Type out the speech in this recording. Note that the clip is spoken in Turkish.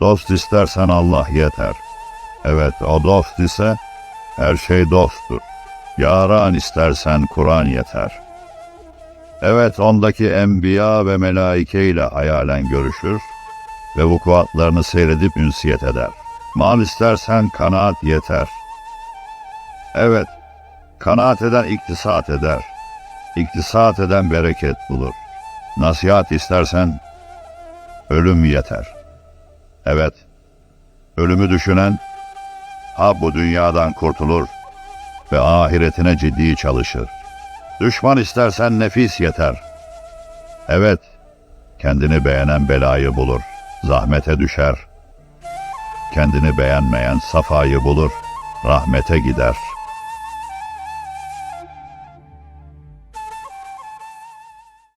Dost istersen Allah yeter. Evet o dost ise her şey dosttur. Yaran istersen Kur'an yeter. Evet ondaki enbiya ve melaike ile hayalen görüşür ve vukuatlarını seyredip ünsiyet eder. Mal istersen kanaat yeter. Evet, kanaat eden iktisat eder. İktisat eden bereket bulur. Nasihat istersen ölüm yeter. Evet, ölümü düşünen ha bu dünyadan kurtulur ve ahiretine ciddi çalışır. Düşman istersen nefis yeter. Evet, kendini beğenen belayı bulur, zahmete düşer. Kendini beğenmeyen safayı bulur, rahmete gider.''